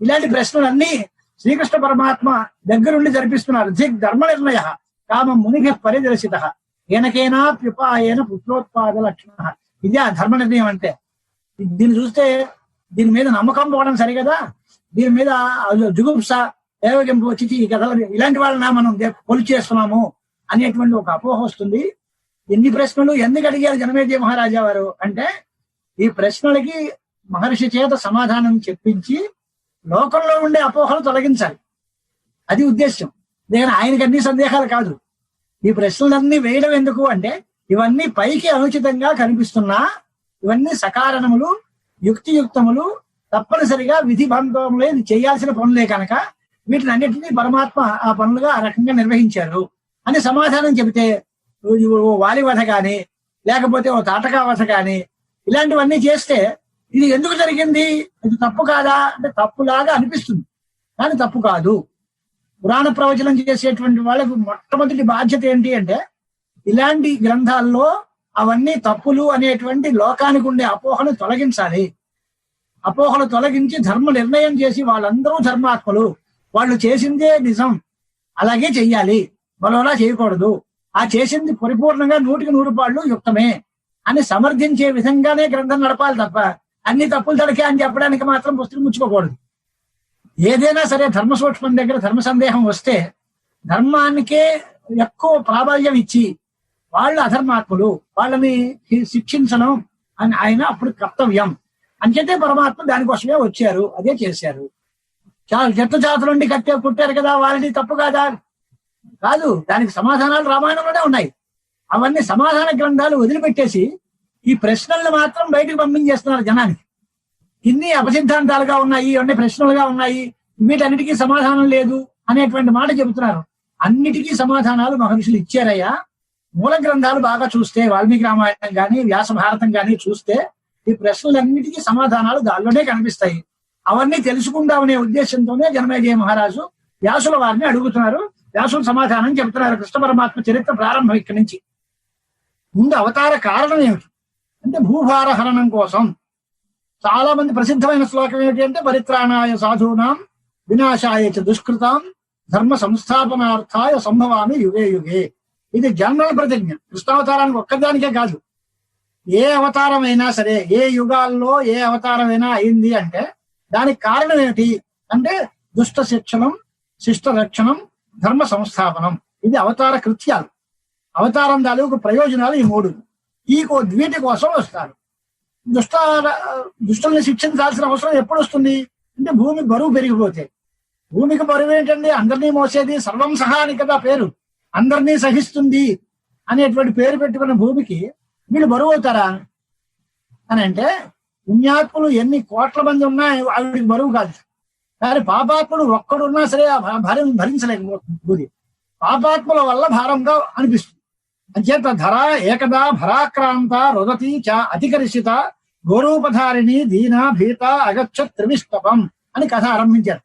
ఇలాంటి ప్రశ్నలన్నీ శ్రీకృష్ణ పరమాత్మ దగ్గరుండి జరిపిస్తున్నారు. దిగ్ ధర్మ నిర్ణయ కామ మునిగ పరిదర్శిత. ఏనకేనా పిపాయన పుత్రోత్పాద లక్షణ. ఇది ఆ ధర్మ నిర్ణయం అంటే. దీన్ని చూస్తే దీని మీద నమ్మకం పోవడం సరిగదా? దీని మీద జుగుప్స ఏవగింపు వచ్చి ఈ కథలు ఇలాంటి వాళ్ళ మనం దే- చేస్తున్నాము అనేటువంటి ఒక అపోహ వస్తుంది. ఎన్ని ప్రశ్నలు ఎందుకు అడిగారు జనమేజయ మహారాజా వారు అంటే ఈ ప్రశ్నలకి మహర్షి చేత సమాధానం చెప్పించి లోకంలో ఉండే అపోహలు తొలగించాలి. అది ఉద్దేశం నేను ఆయనకి అన్ని సందేహాలు కాదు. ఈ ప్రశ్నలన్నీ వేయడం ఎందుకు అంటే ఇవన్నీ పైకి అనుచితంగా కనిపిస్తున్నా ఇవన్నీ సకారణములు యుక్తియుక్తములు తప్పనిసరిగా విధి బంధములే చేయాల్సిన పనులే కనుక వీటిని అన్నిటినీ పరమాత్మ ఆ పనులుగా ఆ రకంగా నిర్వహించారు అని సమాధానం చెబితే ఓ వాలి వధ కానీ లేకపోతే ఓ తాటకా వధ కానీ ఇలాంటివన్నీ చేస్తే ఇది ఎందుకు జరిగింది? ఇది తప్పు కాదా? అంటే తప్పులాగా అనిపిస్తుంది. కానీ తప్పు కాదు. పురాణ ప్రవచనం చేసేటువంటి వాళ్ళకు మొట్టమొదటి బాధ్యత ఏంటి అంటే ఇలాంటి గ్రంథాల్లో అవన్నీ తప్పులు అనేటువంటి లోకానికి ఉండే అపోహను తొలగించాలి. అపోహలు తొలగించి ధర్మ నిర్ణయం చేసి వాళ్ళందరూ ధర్మాత్మలు. వాళ్ళు చేసిందే నిజం. అలాగే చెయ్యాలి. మరోలా చేయకూడదు. ఆ చేసింది పరిపూర్ణంగా నూటికి నూరు పాళ్ళు యుక్తమే అని సమర్థించే విధంగానే గ్రంథం నడపాలి తప్ప అన్ని తప్పులు తడకే అని చెప్పడానికి మాత్రం పుస్తకం ముచ్చుకోకూడదు. ఏదైనా సరే ధర్మ సూక్ష్మం దగ్గర ధర్మ సందేహం వస్తే ధర్మానికే ఎక్కువ ప్రాబల్యం ఇచ్చి వాళ్ళు అధర్మాత్ములు వాళ్ళని శిక్షించడం అని ఆయన అప్పుడు కర్తవ్యం. అంచేతే పరమాత్మ దానికోసమే వచ్చారు అదే చేశారు. చాలా చెట్టు జాతుల నుండి కట్టే కుట్టారు కదా వాళ్ళని తప్పు కాదా? కాదు దానికి సమాధానాలు రామాయణంలోనే ఉన్నాయి. అవన్నీ సమాధాన గ్రంథాలు వదిలిపెట్టేసి ఈ ప్రశ్నలను మాత్రం బయటకు పంపించేస్తున్నారు జనానికి. ఇన్ని అపసిద్ధాంతాలుగా ఉన్నాయి ఇవన్నీ ప్రశ్నలుగా ఉన్నాయి వీటన్నిటికీ సమాధానం లేదు అనేటువంటి మాట చెబుతున్నారు. అన్నిటికీ సమాధానాలు మహర్షులు ఇచ్చారయ్యా. మూల గ్రంథాలు బాగా చూస్తే వాల్మీకి రామాయణం కానీ వ్యాస భారతం కానీ చూస్తే ఈ ప్రశ్నలన్నిటికీ సమాధానాలు దానిలోనే కనిపిస్తాయి. అవన్నీ తెలుసుకుందామనే ఉద్దేశంతోనే జనమేజయ మహారాజు వ్యాసుల వారిని అడుగుతున్నారు. వ్యాసులు సమాధానం చెబుతున్నారు. కృష్ణ పరమాత్మ చరిత్ర ప్రారంభం ఇక్కడి నుంచి. ముందు అవతార కారణం ఏమిటి? అంటే భూభారహరణం కోసం. చాలా మంది ప్రసిద్ధమైన శ్లోకం ఏమిటి అంటే పరిత్రాణాయ సాధూనాం వినాశాయ చ దుష్కృతాం ధర్మ సంస్థాపనార్థాయ సంభవామి యుగే యుగే. ఇది జనరల్ ప్రతిజ్ఞ. కృష్ణావతారానికి ఒక్కదానికే కాదు. ఏ అవతారం అయినా సరే ఏ యుగాల్లో ఏ అవతారం అయినా అయింది అంటే దానికి కారణం ఏమిటి అంటే దుష్ట శిక్షణం శిష్ట రక్షణం ధర్మ సంస్థాపనం. ఇది అవతార కృత్యాలు. అవతారం తాలూకు ప్రయోజనాలు ఈ మూడు. ఈ కో- వీటి కోసం వస్తారు. దుష్ట దుష్టుల్ని శిక్షించాల్సిన అవసరం ఎప్పుడు వస్తుంది? అంటే భూమి బరువు పెరిగిపోతే. భూమికి బరువు ఏంటండి? అందరినీ మోసేది సర్వం సహా అని కదా పేరు. అందరినీ సహిస్తుంది అనేటువంటి పేరు పెట్టుకున్న భూమికి వీళ్ళు బరువు అవుతారా? అని అంటే పుణ్యాత్ములు ఎన్ని కోట్ల మంది ఉన్నా ఆవిడికి బరువు కాదు. కానీ పాపాత్ముడు ఒక్కడున్నా సరే భా- భారం భరించలేకపోతుంది భూమి పాపాత్ముల వల్ల భారంగా అనిపిస్తుంది. అంచేత ధర ఏకదా భరాక్రాంత రుదతి చ అధికరిషిత గోరూపధారిణి దీన భీత అగచ్చ త్రివిష్టపం అని కథ ఆరంభించారు.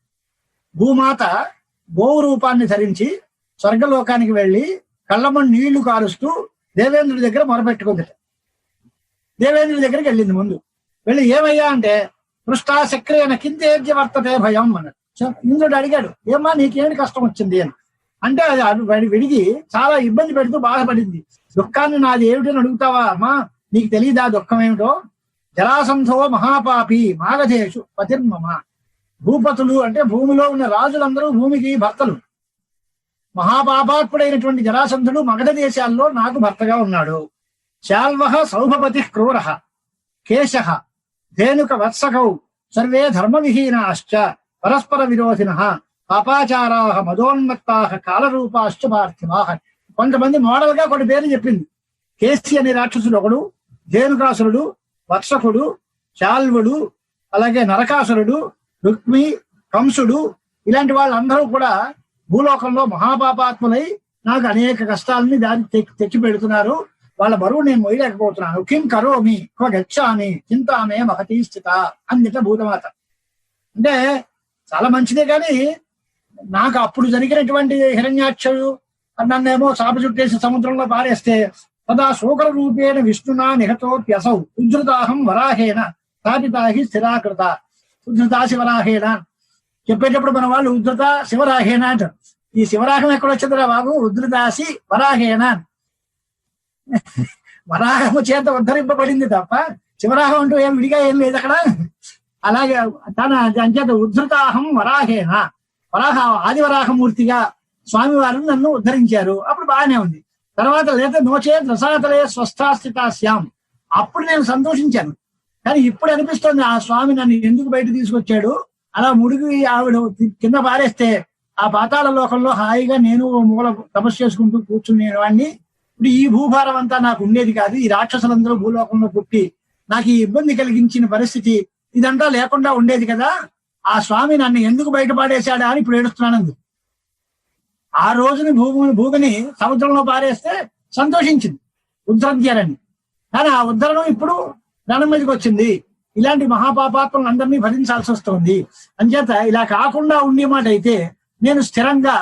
భూమాత గోవు రూపాన్ని ధరించి స్వర్గలోకానికి వెళ్ళి కళ్ళమని నీళ్ళు కారుస్తూ దేవేంద్రుడి దగ్గర మొరపెట్టుకుంది దేవేంద్రుడి దగ్గరికి వెళ్ళింది ముందు. వెళ్ళి ఏమయ్యా అంటే పృష్టా చక్రేన కిందేర్జ వర్తతే భయం అన్నాడు. ఇంద్రుడు అడిగాడు ఏమా నీకేమిటి కష్టం వచ్చింది అని. అంటే అది విడిగి చాలా ఇబ్బంది పెడుతూ బాధపడింది. దుఃఖాన్ని నాది ఏమిటని అడుగుతావా? అమ్మా నీకు తెలియదా దుఃఖం ఏమిటో? జరాసంధో మహాపాపి మాగధేషు పతిర్మమ. భూపతులు అంటే భూమిలో ఉన్న రాజులందరూ భూమికి భర్తలు. మహాపాపాత్ముడైనటువంటి జరాసంధుడు మగధ దేశాల్లో నాకు భర్తగా ఉన్నాడు. శాల్వహ సౌభపతి క్రూర. కేశ. ధేనుక వత్సకౌ. సర్వే ధర్మవిహీనాశ్చ. పరస్పర విరోధిన. పాపాచారా మదోన్మత్తా కాలరూపాశ్చ పార్థివా కొంతమంది మోడల్గా కొన్ని పేర్లు చెప్పింది. కేసీ అనే రాక్షసుడు ఒకడు ధేనుకాసురుడు వత్సకుడు శాల్వుడు అలాగే నరకాసురుడు రుక్మి కంసుడు ఇలాంటి వాళ్ళందరూ కూడా భూలోకంలో మహాపాపాత్ములై నాకు అనేక కష్టాలని దాన్ని తెచ్చి పెడుతున్నారు. వాళ్ళ బరువు నేను మొయ్యలేకపోతున్నాను. కిం కరోమి గచ్చామి చింతామే మహతీ స్థిత అందిట భూతమాత. అంటే చాలా మంచిదే కానీ నాకు అప్పుడు జరిగినటువంటి హిరణ్యాక్షుడు నన్నేమో చాప చుట్టేసి సముద్రంలో పారేస్తే తదా శోకల రూపేణ విష్ణునా నిహతోప్యసౌ ఉద్ధృతాహం వరాహేణ స్థాపితాహి స్థిరాకృత. ఉద్ధృతా శివరాహేణ. చెప్పేటప్పుడు మన వాళ్ళు ఉద్ధృత శివరాహేణ అంటారు. ఈ శివరాహం ఎక్కడ వచ్చిందిరా బాబు ఉద్ధృతాసి వరాహేణ. వరాహము చేత ఉద్ధరింపబడింది తప్ప శివరాహం అంటూ ఏం విడిగా ఏం లేదు అక్కడ. అలాగే తన అంచేత ఉద్ధృతాహం వరాహేన వరాహ ఆదివరాహమూర్తిగా స్వామివారు నన్ను ఉద్ధరించారు. అప్పుడు బాగానే ఉంది. తర్వాత లేదా నోచే రసాతలే శ్యామ్. అప్పుడు నేను సంతోషించాను. కానీ ఇప్పుడు అనిపిస్తుంది ఆ స్వామి నన్ను ఎందుకు బయట తీసుకొచ్చాడు? అలా ముడిగి ఆవిడ కింద పారేస్తే ఆ పాతాల లోకంలో హాయిగా నేను ఓ మూల తపస్సు చేసుకుంటూ కూర్చునే వాడిని ఇప్పుడు ఈ భూభారం అంతా నాకు ఉండేది కాదు. ఈ రాక్షసులందరూ భూలోకంలో పుట్టి నాకు ఈ ఇబ్బంది కలిగించిన పరిస్థితి ఇదంతా లేకుండా ఉండేది కదా? ఆ స్వామి నన్ను ఎందుకు బయటపడేశాడా అని ఇప్పుడు ఏడుస్తున్నానంది ఆ రోజుని భూమిని భూమిని సముద్రంలో పారేస్తే సంతోషించింది ఉద్ధరించారని కానీ ఆ ఉద్ధరణం ఇప్పుడు రణం మీదకి వచ్చింది. ఇలాంటి మహాపాపాత్మలను అందరినీ భరించాల్సి వస్తుంది. అంచేత ఇలా కాకుండా ఉండే మాట అయితే నేను స్థిరంగా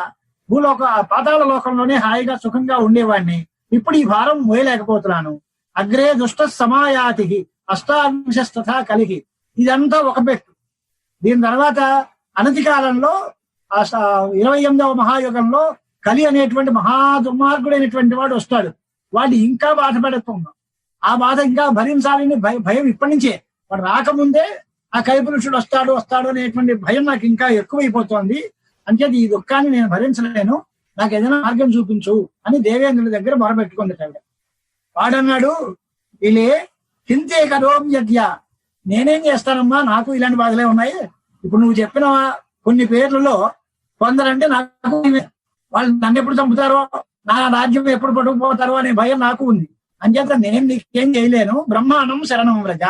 భూలోక పాతాళ లోకంలోనే హాయిగా సుఖంగా ఉండేవాడిని. ఇప్పుడు ఈ భారం మోయలేకపోతున్నాను. అగ్రే దుష్ట సమాయాతి అష్టావింశస్తథా కలిగి. ఇదంతా ఒక పెట్టు దీని తర్వాత అనతి కాలంలో ఆ స- ఇరవై ఎనిమిదవ మహాయుగంలో కలి అనేటువంటి మహా దుర్మార్గుడైనటువంటి వాడు వస్తాడు. వాడు ఇంకా బాధపడుతున్నాం ఆ బాధ ఇంకా భరించాలని భయ- భయం ఇప్పటి నుంచే. వాడు రాకముందే ఆ కైపురుషుడు వస్తాడు వస్తాడు అనేటువంటి భయం నాకు ఇంకా ఎక్కువైపోతోంది. అంచేది ఈ దుఃఖాన్ని నేను భరించలేను. నాకు ఏదైనా మార్గం చూపించు అని దేవేంద్రుడి దగ్గర మొరపెట్టుకుంది వాడన్నాడు వీళ్ళే హింతే కరోం యజ్ఞ నేనేం చేస్తానమ్మా? నాకు ఇలాంటి బాధలే ఉన్నాయి. ఇప్పుడు నువ్వు చెప్పిన కొన్ని పేర్లలో కొందరంటే నాకు వాళ్ళు నన్ను ఎప్పుడు చంపుతారో నా రాజ్యం ఎప్పుడు పట్టుకుపోతారో అనే భయం నాకు ఉంది. అంచేత నేను నీకేం చేయలేను. బ్రహ్మానం శరణం వ్రజ.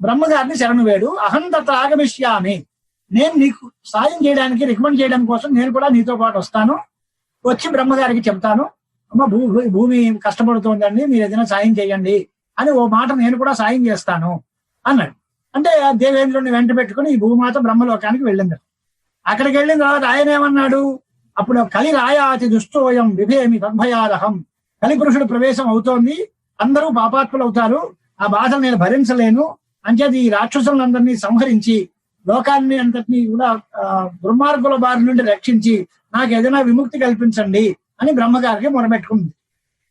బ్రహ్మగారిని శరణు వేడు. అహం తత్ర ఆగమిష్యామి నేను నీకు సాయం చేయడానికి రికమెండ్ చేయడం కోసం నేను కూడా నీతో పాటు వస్తాను. వచ్చి బ్రహ్మగారికి చెప్తాను. అమ్మ భూ- భూమి కష్టపడుతోందండి. మీరు ఏదైనా సాయం చేయండి అని ఓ మాట నేను కూడా సాయం చేస్తాను. అన్నాడు. అంటే ఆ దేవేంద్రుడిని వెంట పెట్టుకుని ఈ భూమాత బ్రహ్మలోకానికి వెళ్ళింది. అక్కడికి వెళ్ళిన తర్వాత ఆయన ఏమన్నాడు? అప్పుడు కలి రాయాతి దుష్టోయం విభేమి తద్భయారహం కలిపురుషుడు ప్రవేశం అవుతోంది. అందరూ పాపాత్ములు అవుతారు ఆ బాధను నేను భరించలేను. అంచేది ఈ రాక్షసులందరినీ సంహరించి లోకాన్ని అంతటినీ కూడా దుర్మార్గుల బారి నుండి రక్షించి నాకు ఏదైనా విముక్తి కల్పించండి అని బ్రహ్మగారికి మొరబెట్టుకుంది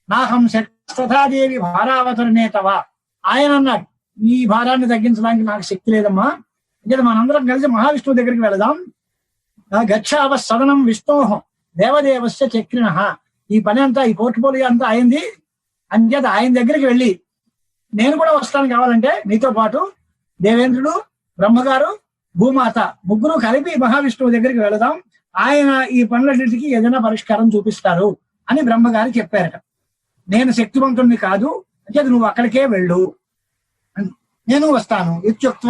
నాహం శక్తథాదేవి భారావతరణేతవా ఆయన అన్నాడు ఈ భారాన్ని తగ్గించడానికి నాకు శక్తి లేదమ్మా. అంటే మనందరం కలిసి మహావిష్ణువు దగ్గరికి వెళదాం. గచ్చావ సదనం విష్ణోహం దేవదేవస్య చక్రిణ. ఈ పని అంతా ఈ పోర్ట్ఫోలియో అంతా అయింది. అంచేత ఆయన దగ్గరికి వెళ్ళి నేను కూడా వస్తాను కావాలంటే నీతో పాటు. దేవేంద్రుడు బ్రహ్మగారు భూమాత ముగ్గురు కలిపి మహావిష్ణువు దగ్గరికి వెళదాం. ఆయన ఈ పనులన్నిటికీ ఏదైనా పరిష్కారం చూపిస్తారు అని బ్రహ్మగారు చెప్పారట. నేను శక్తివంతుణ్ణి కాదు అంటే నువ్వు అక్కడికే వెళ్ళు. నేను వస్తాను. ఇత్యుక్త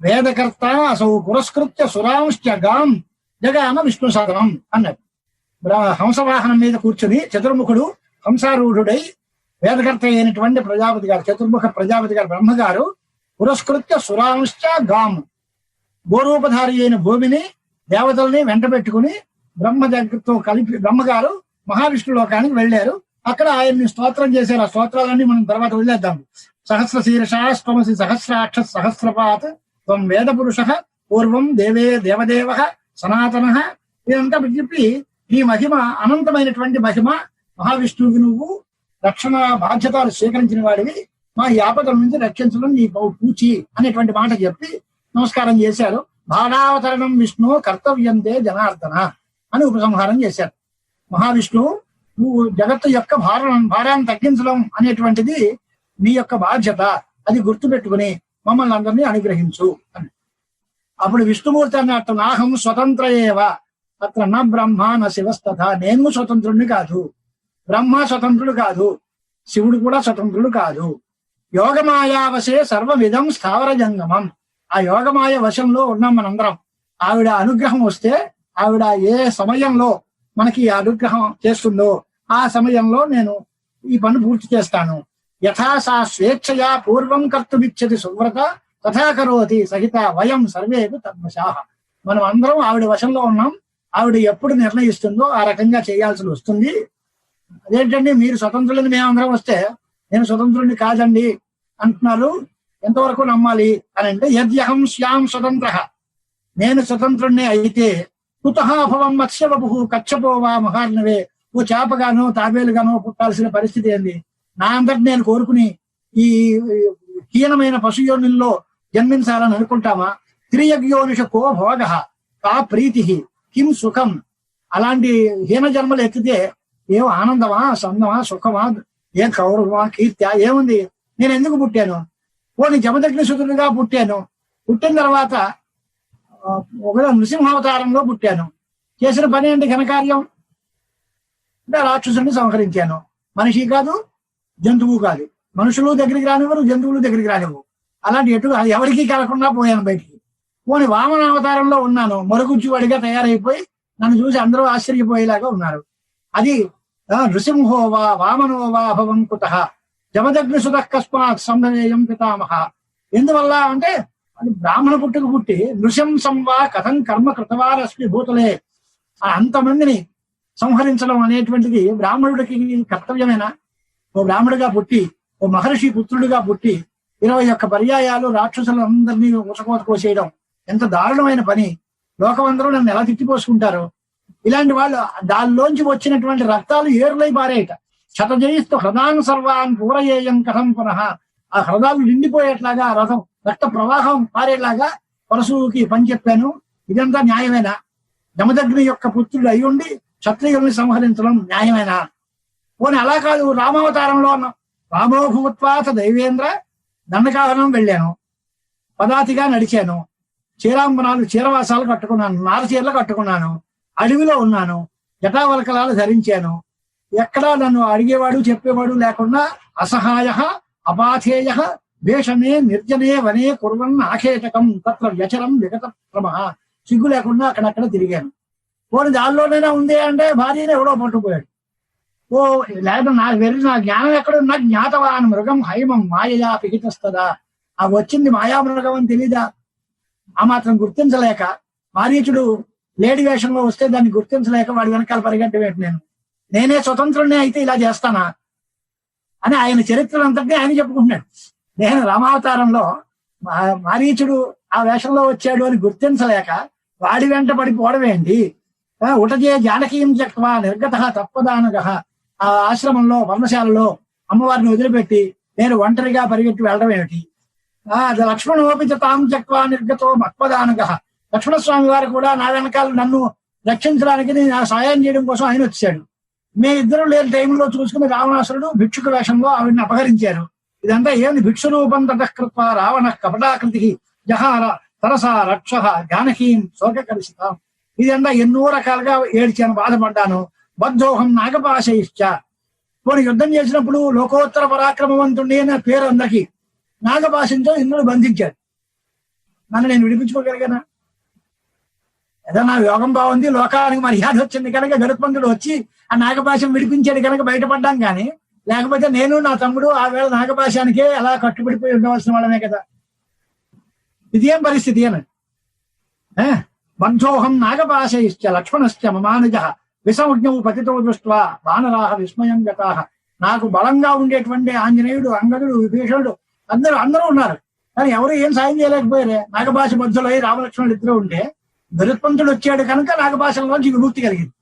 వేదకర్త అసౌ పురస్కృత్య సురాంశ్చ గాం జగామ విష్ణు సాధనం అన్నాడు. హంసవాహనం మీద కూర్చుని చతుర్ముఖుడు హంసారూఢుడై వేదకర్త అయినటువంటి ప్రజాపతి గారు చతుర్ముఖ ప్రజాపతి గారు బ్రహ్మగారు పురస్కృత్య సురాంశ్చ గాం గోరూపధారి అయిన భూమిని దేవతల్ని వెంట పెట్టుకుని బ్రహ్మ దగ్గరతో కలిపి బ్రహ్మగారు మహావిష్ణు లోకానికి వెళ్ళారు. అక్కడ ఆయన్ని స్తోత్రం చేశారు. ఆ స్తోత్రాలన్నీ మనం తర్వాత వదిలేద్దాం. సహస్ర శీర్షాస్త్వమసి సహస్రాక్ష సహస్రపాత్ త్వం వేద పురుష పూర్వం దేవే దేవదేవ సనాతన ఇదంతా చెప్పి నీ మహిమ అనంతమైనటువంటి మహిమ మహావిష్ణువుకి నువ్వు రక్షణ బాధ్యతలు స్వీకరించిన వాడివి. మా యాపదం నుంచి రక్షించడం నీ పూచి అనేటువంటి మాట చెప్పి నమస్కారం చేశారు. భాగావతరణం విష్ణు కర్తవ్యంతే జనార్దన అని ఉపసంహారం చేశారు. మహావిష్ణువు నువ్వు జగత్తు యొక్క భారం భారాన్ని తగ్గించడం అనేటువంటిది నీ యొక్క బాధ్యత. అది గుర్తుపెట్టుకుని మమ్మల్ని అందరినీ అనుగ్రహించు అని. అప్పుడు విష్ణుమూర్తి అన్నట్టు నాహం స్వతంత్ర ఏవ? అత్ర నా బ్రహ్మ నా శివస్తథ. నేను స్వతంత్రుడిని కాదు. బ్రహ్మ స్వతంత్రుడు కాదు. శివుడు కూడా స్వతంత్రుడు కాదు. యోగమాయావశే సర్వవిధం స్థావర జంగమం. ఆ యోగమాయ వశంలో ఉన్నాం మనందరం. ఆవిడ అనుగ్రహం వస్తే ఆవిడ ఏ సమయంలో మనకి అనుగ్రహం చేస్తుందో ఆ సమయంలో నేను ఈ పని పూర్తి చేస్తాను. యథా సా స్వేచ్ఛయా పూర్వం కర్తుమిచ్చతి సువ్రత తథా కరోతి సహిత వయం సర్వేపు తద్వశాహ మనం అందరం ఆవిడ వశంలో ఉన్నాం. ఆవిడ ఎప్పుడు నిర్ణయిస్తుందో ఆ రకంగా చేయాల్సి వస్తుంది. అదేంటండి మీరు స్వతంత్రులని మేమందరం వస్తే నేను స్వతంత్రుడిని కాదండి అంటున్నారు. ఎంతవరకు నమ్మాలి అని అంటే యద్యహం శ్యాం స్వతంత్ర. నేను స్వతంత్రుణ్ణి అయితే కుతహాభవం మత్స్యవపు కచ్చపోవా మహార్ణవే. ఓ చేపగానో తాబేలుగానో పుట్టాల్సిన పరిస్థితి ఏంది? నా అందరిని నేను కోరుకుని ఈ హీనమైన పశుయోనిల్లో జన్మించాలని అనుకుంటామా? త్రియగ్యోనిష కో భోగ కా ప్రీతి కిం సుఖం? అలాంటి హీన జన్మలు ఎత్తితే ఏం ఆనందమా సందమా సుఖమా? ఏం కౌరవమా కీర్త్యా? ఏముంది? నేను ఎందుకు పుట్టాను? పోనీ జమదగ్ని సుతుడిగా పుట్టాను. పుట్టిన తర్వాత ఒక నృసింహావతారంలో పుట్టాను. చేసిన పని ఏంటి ఘనకార్యం? అంటే రాక్షసుని సంహరించాను. మనిషి కాదు జంతువు కాదు. మనుషులు దగ్గరికి రానివ్వరు జంతువులు దగ్గరికి రానివ్వు అలాంటి ఎటు ఎవరికి కలగకుండా పోయాను బయటికి. పోని వామన అవతారంలో ఉన్నాను. మరుగుజ్జువాడిగా తయారైపోయి నన్ను చూసి అందరూ ఆశ్చర్యపోయేలాగా ఉన్నారు. అది నృసింహోవా వామనోవా అభవం కుత. జమదగ్ని సుత కస్మాత్ పితామహ. ఎందువల్ల అంటే అది బ్రాహ్మణ పుట్టుకు పుట్టి నృశంసం వా కథం కర్మ కృతవారస్మి భూతలే. ఆ అంతమందిని సంహరించడం అనేటువంటిది బ్రాహ్మణుడికి కర్తవ్యమేనా? ఓ బ్రాహ్మణుడిగా పుట్టి ఓ మహర్షి పుత్రుడిగా పుట్టి ఇరవై ఒక్క పర్యాయాలు రాక్షసులందరినీ ఉసకోత కోసేయడం ఎంత దారుణమైన పని. లోకమందరూ నన్ను ఎలా తిట్టిపోసుకుంటారు. ఇలాంటి వాళ్ళు దానిలోంచి వచ్చినటువంటి రక్తాలు ఏరులై పారేయట శతజయిస్తూ హృదాన్ సర్వాన్ పూరయేయం కథం పునః. ఆ హృదాలు నిండిపోయేట్లాగా ఆ రథం రక్త ప్రవాహం పారేలాగా పరశువుకి పని చెప్పాను. ఇదంతా న్యాయమేనా? జమదగ్ని యొక్క పుత్రుడు అయి ఉండి క్షత్రియుల్ని సంహరించడం న్యాయమేనా? పోనీ అలా కాదు రామావతారంలో ఉన్నాం రామోభూత్వాత దైవేంద్ర దండకావనం వెళ్ళాను. పదాతిగా నడిచాను. చీరాంబనాలు చీరవాసాలు కట్టుకున్నాను. నారచీరలు కట్టుకున్నాను. అడవిలో ఉన్నాను. జటావలకలాలు ధరించాను. ఎక్కడా నన్ను అడిగేవాడు చెప్పేవాడు లేకుండా అసహాయ అపాధేయ భేషమే నిర్జనే వనే కుర్వన్ ఆఖేటకం తత్ర వ్యచరం విగత క్రమ సిగ్గు లేకుండా అక్కడక్కడ తిరిగాను. పోనీ దానిలోనైనా ఉంది అంటే భార్యనే ఎవడో పట్టుకుపోయాడు. ఓ లేదా నా వెర్రి నా జ్ఞానం ఎక్కడున్నా జ్ఞాతవాన్ మృగం హైమం మాయయా పిహితస్తదా ఆ వచ్చింది మాయా మృగం అని తెలీదా? ఆ మాత్రం గుర్తించలేక మారీచుడు లేడి వేషంలో వస్తే దాన్ని గుర్తించలేక వాడి వెనకాల పరిగెట్టవేటి నేను? నేనే స్వతంత్రుడిని అయితే ఇలా చేస్తానా? అని ఆయన చరిత్రలంతటినీ ఆయన చెప్పుకుంటున్నాడు. నేను రామావతారంలో మా- మారీచుడు ఆ వేషంలో వచ్చాడు అని గుర్తించలేక వాడి వెంట పడిపోవడమేంటి ఉటజే జానకీయం చక్వా నిర్గత తప్పదానగ. ఆ ఆశ్రమంలో వర్ణశాలలో అమ్మవారిని వదిలిపెట్టి నేను ఒంటరిగా పరిగెట్టి వెళ్ళడం ఏమిటి? ఆ అది లక్ష్మణోపి తాం చక్వా నిర్గతో మత్పదానగ. లక్ష్మణస్వామి వారు కూడా నా వెనకాల నన్ను రక్షించడానికి నేను సాయం చేయడం కోసం ఆయన వచ్చాడు. మీ ఇద్దరు లేని టైంలో చూసుకుని రావణాసురుడు భిక్షుక వేషంలో ఆవిడని అపహరించారు. ఇదంతా ఏమి భిక్షు రూపం తటకృత్వ రావణ కపటాకృతి జహార తరస రక్ష జానకీం శోక ఇదంతా ఎన్నో రకాలుగా ఏడ్చాను బాధపడ్డాను. బద్ధోహం నాగపాశయిశ్చ పోనీ యుద్ధం చేసినప్పుడు లోకోత్తర పరాక్రమవంతుడి అనే పేరు అందరికి. నాగపాశంతో ఇంద్రుడు బంధించాడు. నన్ను నేను విడిపించుకోగలిగానా? ఏదో నా యోగం బాగుంది లోకానికి మర్యాద వచ్చింది కనుక గరుత్మంతుడు వచ్చి ఆ నాగపాశం విడిపించాడు కనుక బయటపడ్డాం కానీ లేకపోతే నేను నా తమ్ముడు ఆ వేళ నాగపాశానికే అలా కట్టుబడిపోయి ఉండవలసిన వాళ్ళమే కదా. ఇదేం పరిస్థితి అని? ఆ, నాగపాశ ఇష్ట లక్ష్మణశ్చ మమానుజ. విసంజ్ఞవు పతితో దృష్ట్వా వానరాహ విస్మయం గతాహ నాకు బలంగా ఉండేటువంటి ఆంజనేయుడు అంగదుడు విభీషణుడు అందరూ అందరూ ఉన్నారు. కానీ ఎవరు ఏం సాయం చేయలేకపోయారే? నాగభాష మధ్యలో రామలక్ష్మణుడు ఇద్దరు ఉంటే గరుత్పంతుడు వచ్చాడు కనుక నాగభాషలోంచి విముక్తి కలిగింది.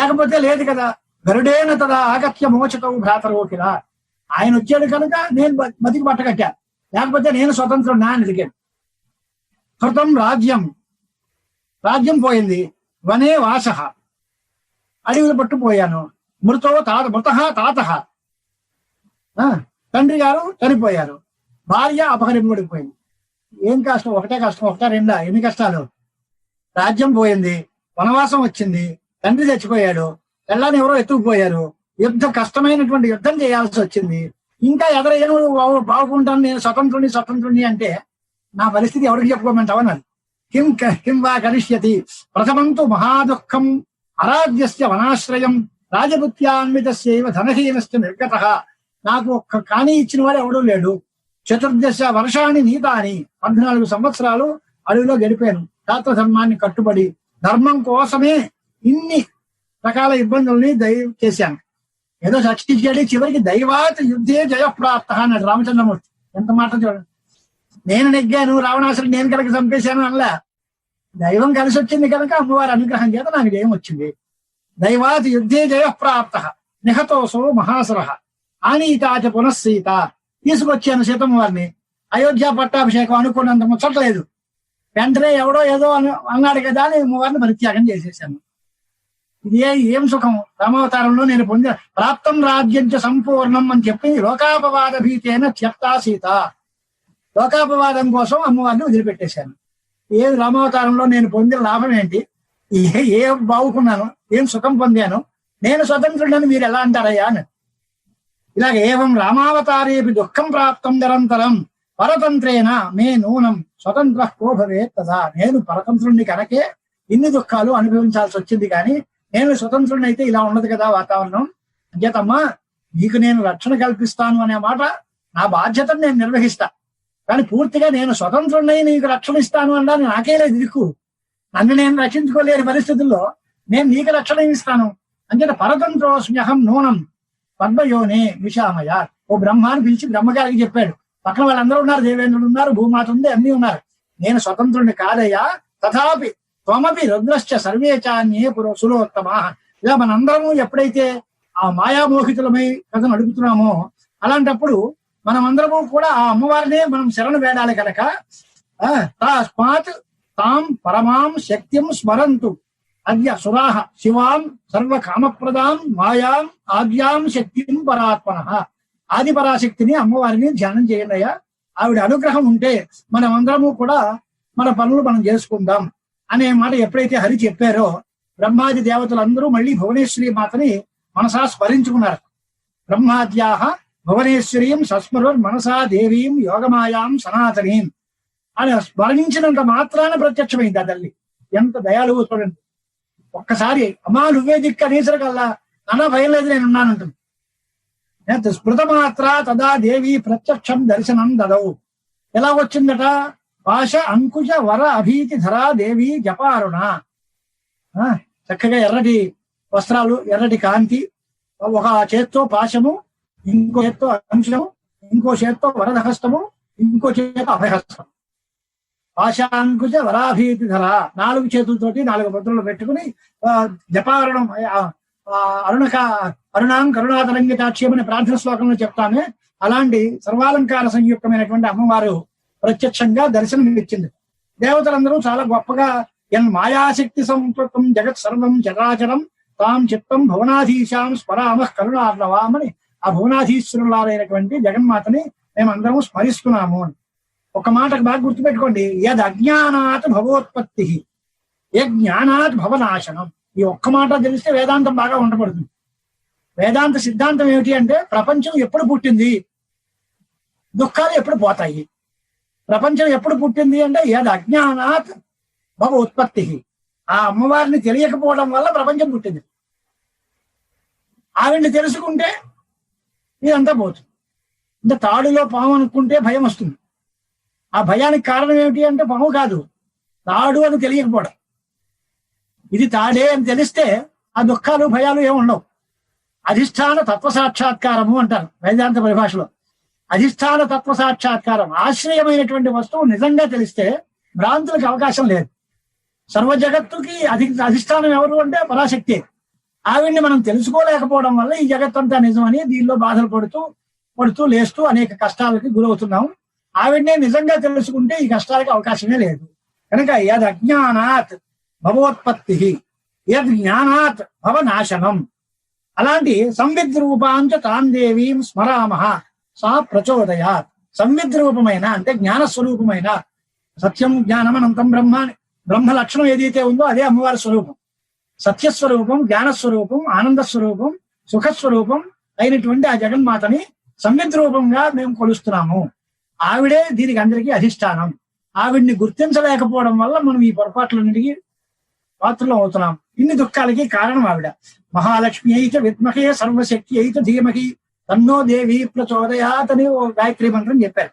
లేకపోతే లేదు కదా. గరుడేన తదా ఆగత్య మోచకవు భ్రాతరోకిల. ఆయన వచ్చాడు కనుక నేను బతికి పట్టకట్టా లేకపోతే నేను స్వతంత్రం నా అని అడిగాను కృతం రాజ్యం. రాజ్యం పోయింది. వనే వాస. అడవిలో పట్టుపోయాను మృతో తాత మృత తాత. తండ్రి గారు చనిపోయారు. భార్య అపహరింపబడిపోయింది. ఏం కష్టం? ఒకటే కష్టం ఒకటే రెండా? ఎన్ని కష్టాలు? రాజ్యం పోయింది వనవాసం వచ్చింది తండ్రి చచ్చిపోయాడు తెల్లని ఎవరో ఎత్తుకుపోయారు. యుద్ధం కష్టమైనటువంటి యుద్ధం చేయాల్సి వచ్చింది. ఇంకా ఎదరేమో బాగుంటాను నేను స్వతంత్రుని స్వతంత్రుని అంటే నా పరిస్థితి ఎవరికి చెప్పుకోమంటావు అన్నారు కిం కిం వా కరిష్యతి? ప్రథమంతు మహాదుఖం అరాధ్యస్య వనాశ్రయం రాజపుత్యాన్వితస్యైవ ధనహీనస్య నిర్గత. నాకు ఒక్క కాణి ఇచ్చిన వాడు ఎవడూ లేడు. చతుర్దశ వర్షాన్ని నీతాని. పద్నాలుగు సంవత్సరాలు అడవిలో గడిపాను. శాస్త్ర ధర్మాన్ని కట్టుబడి ధర్మం కోసమే ఇన్ని రకాల ఇబ్బందుల్ని దయ చేశాను. ఏదో సృష్టించాడు చివరికి దైవాత యుద్ధే జయప్రాప్త అన్నాడు రామచంద్రమూర్తి. ఎంత మాట చూడండి. నేను నెగ్గాను రావణాసురుడు నేను కనుక చంపేశాను అనలా. దైవం కలిసి వచ్చింది కనుక అమ్మవారి అనుగ్రహం చేత నాకు జయం వచ్చింది. దైవాత్ యుద్ధే జయప్రాప్త నిహతోసో మహాసుర ఆనీతాచ పునఃసీత తీసుకొచ్చాను సీతమ్మ వారిని. అయోధ్య పట్టాభిషేకం అనుకున్నంత ముచ్చట్లేదు వెంటనే ఎవడో ఏదో అను అన్నాడు కదా అని అమ్మవారిని పరిత్యాగం చేసేసాను. ఇది ఏ- ఏం సుఖం? రామావతారంలో నేను పొందిన ప్రాప్తం రాజ్యం చ సంపూర్ణం అని చెప్పి లోకాపవాద భీతేన త్యక్తా సీత లోకాపవాదం కోసం అమ్మవారిని వదిలిపెట్టేశాను. ఏది రామావతారంలో నేను పొందిన లాభం ఏంటి? ఏ ఏ బాగుకున్నాను? ఏం సుఖం పొందాను? నేను స్వతంత్రుడని మీరు ఎలా అంటారయ్యా అని. ఇలాగ ఏవం రామావతారేపి దుఃఖం ప్రాప్తం నిరంతరం పరతంత్రేన మే నూనం స్వతంత్ర కో భవేత్ తదా నేను పరతంత్రుణ్ణి కనుకే ఇన్ని దుఃఖాలు అనుభవించాల్సి వచ్చింది కానీ నేను స్వతంత్రుడిని అయితే ఇలా ఉండదు కదా వాతావరణం. అంచేతమ్మా నీకు నేను రక్షణ కల్పిస్తాను అనే మాట నా బాధ్యతను నేను నిర్వహిస్తా. కానీ పూర్తిగా నేను స్వతంత్రుడినై నీకు రక్షణ ఇస్తాను అన్నాను. నాకే లేదు దిక్కు నన్ను నేను రక్షించుకోలేని పరిస్థితుల్లో నేను నీకు రక్షణ ఇస్తాను. అంచేత పరతంత్రోస్మ్యహం నూనం పద్మయోనే విషామయ. ఓ బ్రహ్మాను పిలిచి బ్రహ్మగారికి చెప్పాడు. పక్కన వాళ్ళందరూ ఉన్నారు దేవేంద్రుడు ఉన్నారు భూమాత ఉంది అన్ని ఉన్నారు. నేను స్వతంత్రుడిని కాదయ్యా. తథాపి త్వమపి రుద్రశ్చ సర్వే చాన్యే పురో ఇలా మనందరము ఎప్పుడైతే ఆ మాయామోహితులమై కథ నడుపుతున్నామో అలాంటప్పుడు మనం అందరము కూడా ఆ అమ్మవారినే మనం శరణు వేడాలి కనుక ఆ, తస్మాత్ తాం పరమాం శక్తిం స్మరంతు. అద్య సురాహ శివాం సర్వ కామప్రదాం మాయాం ఆద్యాం శక్తిం పరాత్మన ఆది పరాశక్తిని అమ్మవారిని ధ్యానం చేయండి అయ్యా. ఆవిడ అనుగ్రహం ఉంటే మనం అందరము కూడా మన పనులు మనం చేసుకుందాం అనే మాట ఎప్పుడైతే హరి చెప్పారో బ్రహ్మాది దేవతలందరూ మళ్ళీ భువనేశ్వరి మాతని మనసా స్మరించుకున్నారు. బ్రహ్మాద్యాహ భువనేశ్వరీం సస్మరుర్ మనసా దేవీం యోగమాయాం సనాతనీం అని స్మరణించినంత మాత్రాన ప్రత్యక్షమైంది ఆ తల్లి. ఎంత దయాలు చూడండి. ఒక్కసారి అమ్మా నువ్వే దిక్కు అనేసరికల్లా నాన్న భయం లేదు నేను ఉన్నానంటుంది. స్మృత మాత్ర తదా దేవి ప్రత్యక్షం దర్శనం దదవు ఎలా వచ్చిందట? పాశ అంకుశ వర అభీతి ధరా దేవి జపారుణ. ఆ, చక్కగా ఎర్రటి వస్త్రాలు ఎర్రటి కాంతి ఒక చేత్తో పాశము ఇంకో చేత్తో అంశం ఇంకో చేత్తో వరదహస్తము ఇంకో చేత అభయహస్తం పాశాంకుశ వరాభీతి ధర నాలుగు చేతులతోటి నాలుగు ముద్రలు పెట్టుకుని ఆ, జపారుణం అరుణక అరుణాం కరుణాతరంగితాక్ష్యం అనే ప్రార్థన శ్లోకంలో చెప్తామే. అలాంటి సర్వాలంకార సంయుక్తమైనటువంటి అమ్మవారు ప్రత్యక్షంగా దర్శనం ఇచ్చింది దేవతలందరూ చాలా గొప్పగా ఎన్ మాయాశక్తి సంపృతం జగత్ సర్వం చరాచరం తాం చిత్తం భువనాధీశాం స్మరామ కరుణార్ణవామని ఆ భువనాధీశ్వరులారైనటువంటి జగన్మాతని మేమందరం స్మరిస్తున్నాము అని. ఒక మాటకు బాగా గుర్తుపెట్టుకోండి. యద్ అజ్ఞానాత్ భవోత్పత్తి ఏ జ్ఞానాత్ భవనాశనం. ఈ ఒక్క మాట తెలిస్తే వేదాంతం బాగా ఉండబడుతుంది వేదాంత సిద్ధాంతం ఏమిటి అంటే ప్రపంచం ఎప్పుడు పుట్టింది? దుఃఖాలు ఎప్పుడు పోతాయి? ప్రపంచం ఎప్పుడు పుట్టింది అంటే ఏది అజ్ఞానాత్ భవ ఉత్పత్తి ఆ అమ్మవారిని తెలియకపోవడం వల్ల ప్రపంచం పుట్టింది. ఆవిడ్ని తెలుసుకుంటే ఇదంతా పోతుంది. అంటే తాడులో పాము అనుకుంటే భయం వస్తుంది. ఆ భయానికి కారణం ఏమిటి అంటే పాము కాదు. తాడు అని తెలియకపోవడం. ఇది తాడే అని తెలిస్తే ఆ దుఃఖాలు భయాలు ఏముండవు అధిష్టాన తత్వ సాక్షాత్కారము అంటారు వేదాంత పరిభాషలో. అధిష్టాన తత్వ సాక్షాత్కారం ఆశ్రయమైనటువంటి వస్తువు నిజంగా తెలిస్తే భ్రాంతులకు అవకాశం లేదు. సర్వ జగత్తుకి అధి అధిష్టానం ఎవరు అంటే పరాశక్తి. ఆవిడ్ని మనం తెలుసుకోలేకపోవడం వల్ల ఈ జగత్తంతా నిజమని దీనిలో బాధలు పడుతూ పడుతూ లేస్తూ అనేక కష్టాలకి గురవుతున్నాం. ఆవిడ్నే నిజంగా తెలుసుకుంటే ఈ కష్టాలకి అవకాశమే లేదు. కనుక యద్ అజ్ఞానాత్ భవోత్పత్తి యద్ జ్ఞానాత్ భవనాశనం. అలాంటి సంవిద్ రూపాంచ తాం దేవీం స్మరామహ సా ప్రచోదయాత్. సంవిద్ రూపమైన అంటే జ్ఞాన స్వరూపమైన సత్యం జ్ఞానం అనంతం బ్రహ్మ బ్రహ్మ లక్షణం ఏదైతే ఉందో అదే అమ్మవారి స్వరూపం. సత్యస్వరూపం జ్ఞానస్వరూపం ఆనంద స్వరూపం సుఖస్వరూపం అయినటువంటి ఆ జగన్మాతని సంవిద్ రూపంగా మేము కొలుస్తున్నాము. ఆవిడే దీనికి అందరికీ అధిష్టానం. ఆవిడ్ని గుర్తించలేకపోవడం వల్ల మనం ఈ పొరపాట్లన్నిటికీ పాత్రలు అవుతున్నాం. ఇన్ని దుఃఖాలకి కారణం ఆవిడ. మహాలక్ష్మి అయితే విద్మహే సర్వశక్తి అయితే ధీమహి. తన్నో దేవి ప్రచోదయాత్ అని ఓ గాయత్రి మంత్రం చెప్పారు.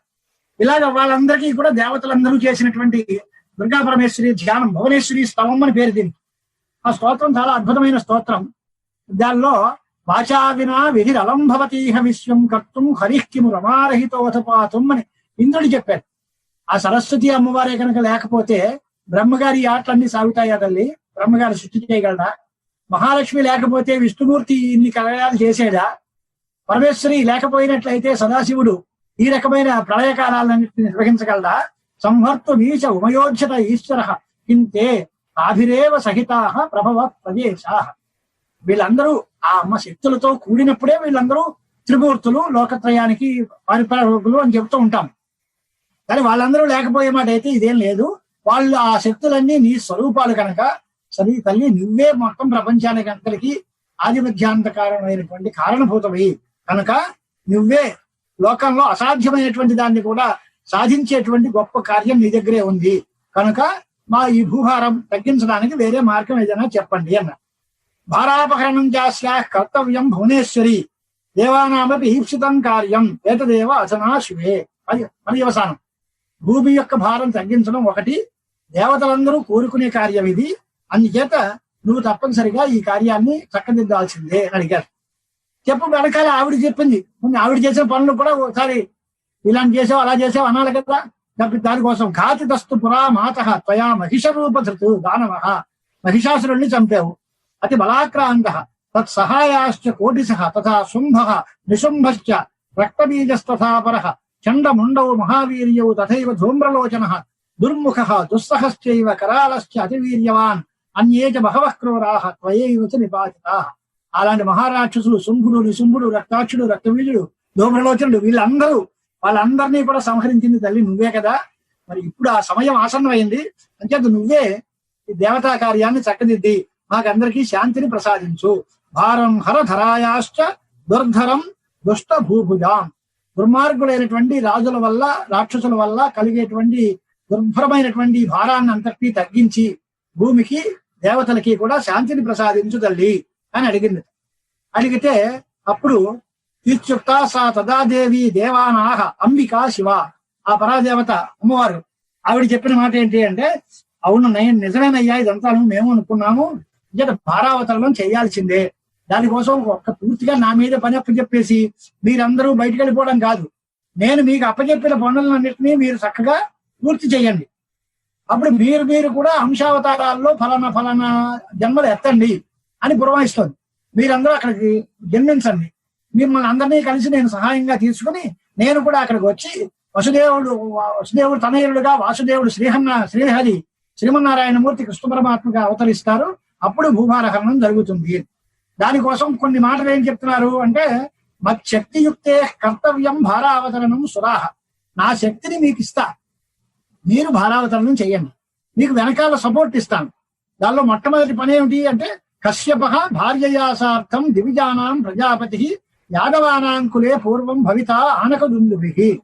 ఇలాగ వాళ్ళందరికీ కూడా దేవతలందరూ చేసినటువంటి దుర్గా పరమేశ్వరి ధ్యానం భువనేశ్వరి స్తవం అని పేరు దీనికి. ఆ స్తోత్రం చాలా అద్భుతమైన స్తోత్రం. దానిలో వాచా వినా విధిరలం భవతీహ విశ్వం కర్తుం హరిఃకిము రమారహితోథపాతం అని ఇంద్రుడు చెప్పారు ఆ సరస్వతి అమ్మవారే కనుక లేకపోతే బ్రహ్మగారి ఆటలన్నీ సాగుతాయా తల్లి? బ్రహ్మగారు సృష్టి చేయగలడా? మహాలక్ష్మి లేకపోతే విష్ణుమూర్తి ఇన్ని కలయాలు చేసేదా పరమేశ్వరి లేకపోయినట్లయితే సదాశివుడు ఈ రకమైన ప్రళయకాలాలన్నింటినీ నిర్వహించగలడా? సంహర్తు నీచ ఉమయోధ్యత ఈశ్వర కింతే ఆభిరేవ సహితా ప్రభవ ప్రదేశా వీళ్ళందరూ ఆ అమ్మ శక్తులతో కూడినప్పుడే వీళ్ళందరూ త్రిమూర్తులు లోకత్రయానికి పరిపాలకులు అని చెప్తూ ఉంటాం. కానీ వాళ్ళందరూ లేకపోయే మాట అయితే ఇదేం లేదు. వాళ్ళు ఆ శక్తులన్నీ నీ స్వరూపాలు కనుక సరే తల్లి నువ్వే మొత్తం ప్రపంచానికి అంతటికి ఆది మధ్యాంతకారమైనటువంటి కారణభూతమై కనుక నువ్వే లోకంలో అసాధ్యమైనటువంటి దాన్ని కూడా సాధించేటువంటి గొప్ప కార్యం నీ దగ్గరే ఉంది. కనుక మా ఈ భూభారం తగ్గించడానికి వేరే మార్గం ఏదైనా చెప్పండి అన్న. భారాపహరణం చాస్యా కర్తవ్యం భువనేశ్వరి. దేవానామపి ఈప్సితం కార్యం. ఏతదేవ అసనా శివే. అది పర్యవసానం భూమి యొక్క భారం తగ్గించడం ఒకటి. దేవతలందరూ కోరుకునే కార్యం ఇది. అందుచేత నువ్వు తప్పనిసరిగా ఈ కార్యాన్ని చక్కదిద్దాల్సిందే అని అడిగారు. చెప్పు వెనకాల ఆవిడ చెప్పింది. ఆవిడ చేసే పనులు కూడా ఒకసారి ఇలాంటి చేసావు అలా చేసావు అనాలి కదా. దానికోసం ఘాతిదస్తు పురా మాత త్వయా మహిష రూపధృతు దానవ. మహిషాసురుణ్ణి చంపావు. అతి బలాక్రాంత. తత్సహాయాశ్చ కోటిశ తథా శుంభ. నిశుంభశ్చ. రక్తబీజస్తథాపర చండముండౌ మహావీర్యౌ తథైవ ధూమ్రలోచన. దుర్ముఖ దుస్సహశ్చైవ కరాలశ్చ అతివీర్యవాన్. అన్యే చ బహవః క్రూరాః త్వయైవ చ నిపాతితాః. అలాంటి మహారాక్షసులు శుంభుడు నిశుంభుడు రక్తాక్షుడు రక్తబీజుడు ధూమ్రలోచనుడు వీళ్ళందరూ వాళ్ళందరినీ కూడా సంహరించింది తల్లి నువ్వే కదా. మరి ఇప్పుడు ఆ సమయం ఆసన్నమైంది. అంచేత నువ్వే ఈ దేవతా కార్యాన్ని చక్కదిద్ది. మాకందరికీ శాంతిని ప్రసాదించు. భారం హర ధరాయాశ్చ దుర్ధరం దుష్ట భూభుజాం దుర్మార్గుడైనటువంటి రాజుల వల్ల రాక్షసుల వల్ల కలిగేటువంటి దుర్భరమైనటువంటి భారాన్ని అంతటినీ తగ్గించి భూమికి దేవతలకి కూడా శాంతిని ప్రసాదించు తల్లి అని అడిగింది. అడిగితే అప్పుడు ఇత్యుక్త సా తదాదేవి దేవానాహ అంబికా శివ. ఆ పరాదేవత అమ్మవారు. ఆవిడ చెప్పిన మాట ఏంటి అంటే అవును నేను నిజమేనయ్యా ఇదంతా మేము అనుకున్నాము. ఇక భారావతరణం చేయాల్సిందే. దానికోసం ఒక్క పూర్తిగా నా మీద పని అప్పచెప్పేసి మీరందరూ బయటికి వెళ్ళిపోవడం కాదు. నేను మీకు అప్పచెప్పిన పనులన్నింటినీ మీరు చక్కగా పూర్తి చేయండి. అప్పుడు మీరు మీరు కూడా అంశావతారాల్లో ఫలానా ఫలానా జన్మలు ఎత్తండి అని పురమాయిస్తోంది. మీరందరూ అక్కడికి జన్మించండి. మిమ్మల్ని అందరినీ కలిసి నేను సహాయంగా తీసుకుని నేను కూడా అక్కడికి వచ్చి వసుదేవుడు వసుదేవుడు తనయుడుగా వాసుదేవుడు శ్రీహన్న శ్రీహరి శ్రీమన్నారాయణమూర్తి కృష్ణ పరమాత్మగా అవతరిస్తారు. అప్పుడు భూభారహరణం జరుగుతుంది. దానికోసం కొన్ని మాటలు ఏం చెప్తున్నారు అంటే మచ్చక్తియుక్తే కర్తవ్యం భారావతరణం సురాహ. నా శక్తిని మీకు ఇస్తా. మీరు భారావతరణం చేయండి మీకు వెనకాల సపోర్ట్ ఇస్తాను. దానిలో మొట్టమొదటి పని ఏమిటి అంటే కశ్యప భార్యయాసార్థం దివిజానాం ప్రజాపతి యాదవానాంకులే పూర్వం భవిత ఆనకదుందుభి.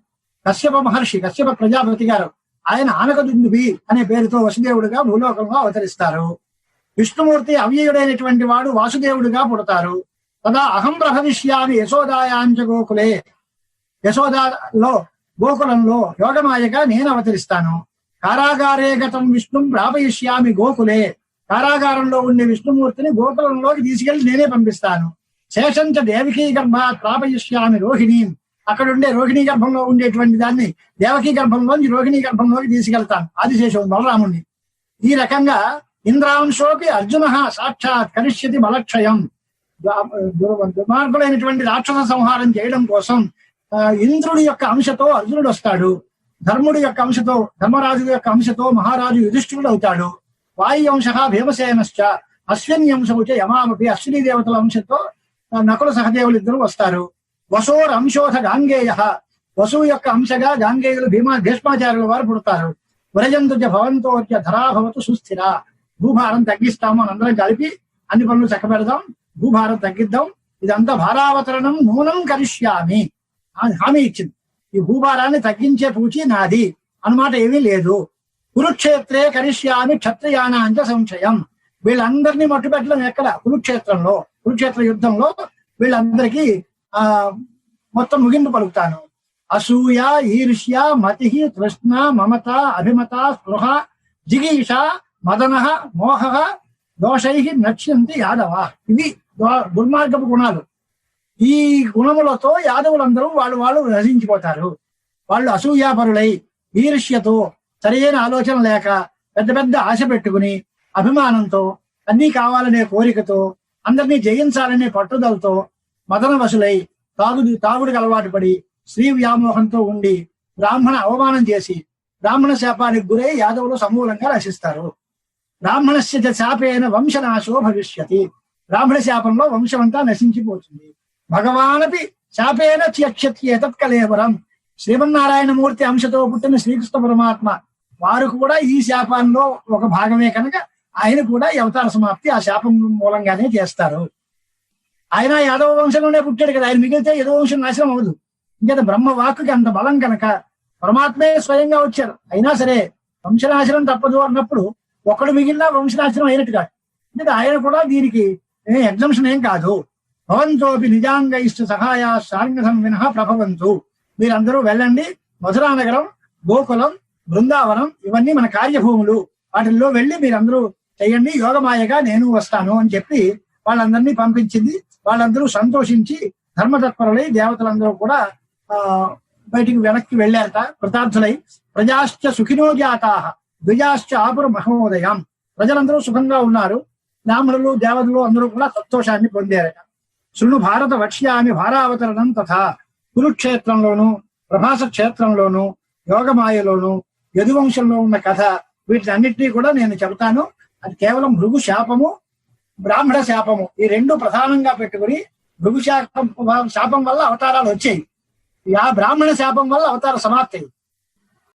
కశ్యప మహర్షి కశ్యప ప్రజాపతి గారు ఆయన ఆనకదుందుభి అనే పేరుతో వసుదేవుడిగా భూలోకంలో అవతరిస్తారు. విష్ణుమూర్తి అవ్యయుడైనటువంటి వాడు వాసుదేవుడిగా పుడతారు. తదా అహం ప్రహవిష్యామి యశోదాయాంచ గోకులే యశోదాలో గోకులంలో యోగమాయగా నేను అవతరిస్తాను. కారాగారే గతం విష్ణుం ప్రాపయిష్యామి గోకులే. కారాగారంలో ఉండే విష్ణుమూర్తిని గోకులంలోకి తీసుకెళ్ళి నేనే పంపిస్తాను. శేషంచ దేవకీ గర్భ ప్రాపయిష్యామి రోహిణీం. అక్కడ ఉండే రోహిణీ గర్భంలో ఉండేటువంటి దాన్ని దేవకీ గర్భంలోంచి రోహిణీ గర్భంలోకి తీసుకెళ్తాను ఆదిశేషం బలరాముణ్ణి. ఈ రకంగా ఇంద్రాంశోపి అర్జున సాక్షాత్ కరిష్యతి బలక్షయం. దుర్మార్గులైనటువంటి రాక్షస సంహారం చేయడం కోసం ఇంద్రుడి యొక్క అంశతో అర్జునుడు వస్తాడు. ధర్ముడి యొక్క అంశతో ధర్మరాజు యొక్క అంశతో మహారాజు యుధిష్ఠుడు అవుతాడు. వాయు అంశ భీమసేనశ్చ. అశ్విని అంశముచ యమామపి అశ్విని దేవతల అంశతో నకుల సహదేవులు ఇద్దరు వస్తారు. వసోర్ అంశోధ గాంగేయ. వసువు యొక్క అంశగా గాంగేయులు భీమా భీష్మాచార్యుల వారు పుడతారు. వ్రజంతుజ భవంతో ధరాభవతు సుస్థిర. భూభారం తగ్గిస్తాము అని అందరం కలిపి అన్ని పనులు చక్కబెడదాం. భూభారం తగ్గిద్దాం. ఇదంతా భారావతరణం నూనం కరిష్యామి. అని హామీ ఇచ్చింది. ఈ భూభారాన్ని తగ్గించే పూచి నాది. అన్నమాట ఏమీ లేదు. కురుక్షేత్రే కరిష్యామి క్షత్రియానాంచ సంశయం. వీళ్ళందరినీ మట్టుపెట్టడం ఎక్కడ? కురుక్షేత్రంలో. కురుక్షేత్ర యుద్ధంలో వీళ్ళందరికీ ఆ మొత్తం ముగింపు పలుకుతాను. అసూయ ఈర్ష్య మతి తృష్ణ మమత అభిమత స్పృహ జిగీష మదన మోహ దోషై నక్ష్యంతి యాదవ. ఇవి దుర్మార్గపు గుణాలు. ఈ గుణములతో యాదవులందరూ వాళ్ళు వాళ్ళు రసించిపోతారు వాళ్ళు అసూయాపరులై ఈర్ష్యతో సరైన ఆలోచన లేక పెద్ద పెద్ద ఆశ పెట్టుకుని అభిమానంతో అన్నీ కావాలనే కోరికతో అందరినీ జయించాలనే పట్టుదలతో మదన వసులై తాగుడు తాగుడికి అలవాటు పడి స్త్రీ వ్యామోహంతో ఉండి బ్రాహ్మణ అవమానం చేసి బ్రాహ్మణ శాపానికి గురై యాదవులు సమూలంగా రచిస్తారు బ్రాహ్మణస్య శాపేన వంశనాశో భవిష్యతి బ్రాహ్మణ శాపంలో వంశమంతా నశించిపోతుంది. భగవానపి శాపేన త్యక్షత్యేతత్ కలేవరం. శ్రీమన్నారాయణమూర్తి అంశతో పుట్టిన శ్రీకృష్ణ పరమాత్మ వారు కూడా ఈ శాపంలో ఒక భాగమే కనుక ఆయన కూడా అవతార సమాప్తి ఆ శాపం మూలంగానే చేస్తారు. ఆయన యాదవ వంశంలోనే పుట్టాడు కదా. ఆయన మిగిలితే యదవ వంశం నాశనం అవ్వదు. ఇంకా బ్రహ్మ వాక్కుకి అంత బలం కనుక పరమాత్మే స్వయంగా వచ్చారు. అయినా సరే వంశనాశనం తప్పదు అన్నప్పుడు ఒకడు మిగిలిన వంశనాశనం అయినట్టు కాదు అంటే ఆయన కూడా దీనికి ఎగ్జంప్షన్ ఏం కాదు. భవంతోపి నిజాంగ ఇష్ట సహాయ సాంగసం వినహ ప్రభవంతు. మీరందరూ వెళ్ళండి. మధురా నగరం గోకులం బృందావనం ఇవన్నీ మన కార్యభూములు. వాటిల్లో వెళ్ళి మీరందరూ చేయండి యోగమాయగా నేను వస్తాను అని చెప్పి వాళ్ళందరినీ పంపించింది. వాళ్ళందరూ సంతోషించి ధర్మతత్పరులై దేవతలందరూ కూడా ఆ బయటికి వెనక్కి వెళ్ళారట. కృతార్థులై ప్రజాశ్చ సుఖినో జాతా ద్విజాశ్చ ఆపుర మహోదయం. ప్రజలందరూ సుఖంగా ఉన్నారు. బ్రాహ్మణులు దేవతలు అందరూ కూడా సంతోషాన్ని పొందారట. శృణు భారత వక్ష్యామి భారావతరణం తథా కురుక్షేత్రంలోను ప్రభాస క్షేత్రంలోను యోగమాయలోను యదువంశంలో ఉన్న కథ వీటిని అన్నిటినీ కూడా నేను చెబుతాను. అది కేవలం భృగు శాపము బ్రాహ్మణ శాపము. ఈ రెండు ప్రధానంగా పెట్టుకుని భృగు శాపం శాపం వల్ల అవతారాలు వచ్చాయి. ఆ బ్రాహ్మణ శాపం వల్ల అవతార సమాప్తి అయింది.